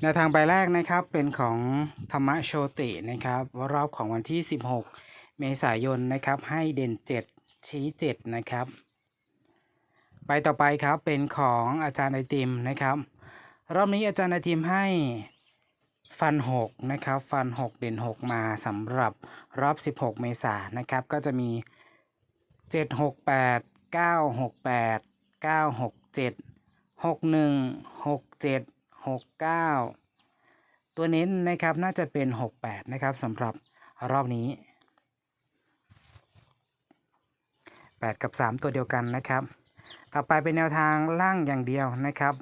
แนวทางใบแรกนะครับเป็นของธรรมโชตินะครับรอบของวันที่ 16 เมษายนนะครับให้เด่น 7 ชี้ 7 นะครับใบต่อไปครับเป็นของอาจารย์ไอติมนะครับรอบนี้อาจารย์ไอติมให้ฟัน 6 นะครับฟัน 6 เด่น 6 มาสำหรับรอบ 16 เมษายนนะครับก็จะมี 7 6 8 9 69 ตัวเน้นนะครับน่าจะเป็น 68 นะครับสำหรับรอบนี้ 8 กับ 3 ตัวเดียวกันนะครับ ต่อไปเป็นแนวทางล่างอย่างเดียวนะครับ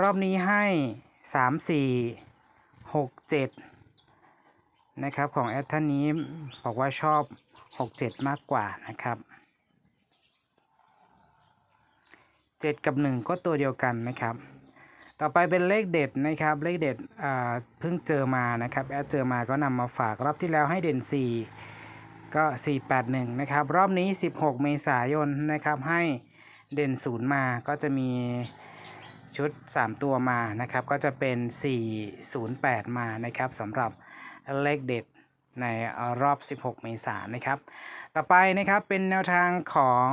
รอบนี้ให้ 3 4 6 7 นะครับของแอดท่านนี้บอกว่าชอบ 67 มากกว่านะครับ7 กับ 1 ก็ตัวเดียวกันนะครับ ต่อไปเป็นเลขเด็ดนะครับเลขเด็ดอ่าเพิ่งเจอมานะครับแอดเจอมาก็นำมาฝากรอบที่แล้วให้เด่น 4 ก็ 481 นะครับ รอบนี้ 16 เมษายนนะครับให้เด่น 0 มาก็จะมีชุด 3 ตัวมานะครับ ก็จะเป็น 408 มานะครับสำหรับเลขเด็ดในรอบ 16 เมษายนนะครับ ต่อไปนะครับเป็นแนวทางของ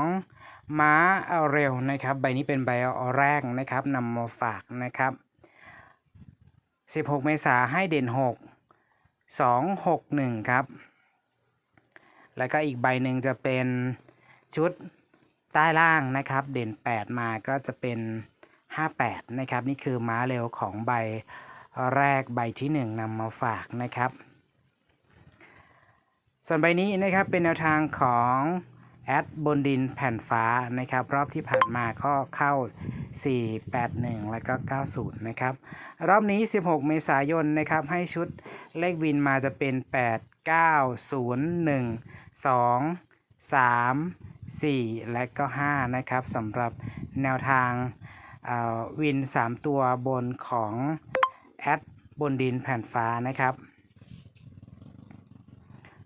ม้าเร็วนะครับ ใบนี้เป็นใบแรกนะครับนำมาฝากนะครับ 16 เมษาให้เด่น 6 2 6 1 ครับ แล้วก็อีกใบหนึ่งจะเป็นชุดใต้ล่างนะครับ เด่น 8 มาก็จะเป็น 58 นะครับ นี่คือม้าเร็วของใบแรกใบที่ 1นำมาฝากนะครับ ส่วนใบนี้นะครับเป็นแนวทางของ แอดบนดินแผ่นฟ้านะครับ รอบที่ผ่านมาก็เข้า 481 แล้วก็ 90 นะครับ รอบนี้ 16 เมษายนนะครับให้ชุดเลขวินมาจะเป็น 8 9 0 1 2 3 4 และก็ 5 นะครับสำหรับแนวทางวิน 3 ตัวบนของแอดบนดินแผ่นฟ้านะครับ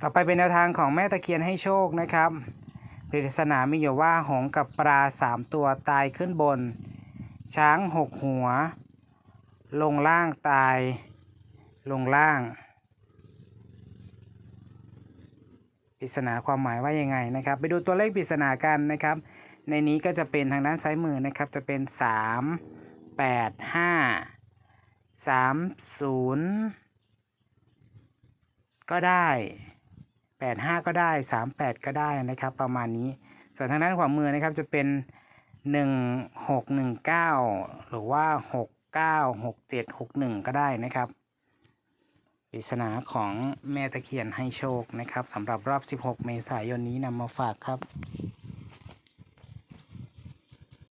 ต่อไปเป็นแนวทางของแม่ตะเคียนให้โชคนะครับ ปริศนามีอยู่ว่าหงกับปลาสามตัวตายขึ้นบน ช้างหกหัว ลงล่างตาย ลงล่างปริศนาความหมายว่ายังไงนะครับ ไปดูตัวเลขปริศนากันนะครับ ในนี้ก็จะเป็นทางด้านซ้ายมือนะครับ จะเป็น 3 8 5 3 0 ก็ได้ 85 ก็ได้ 38 ก็ได้นะครับ ประมาณนี้ ส่วนทางด้านขวามือนะครับจะเป็น 1619 หรือว่า 69 67 61 ก็ได้นะครับปริศนาของแม่ตะเคียนให้โชคนะครับสำหรับรอบ 16 เมษายนนี้นำมาฝากครับ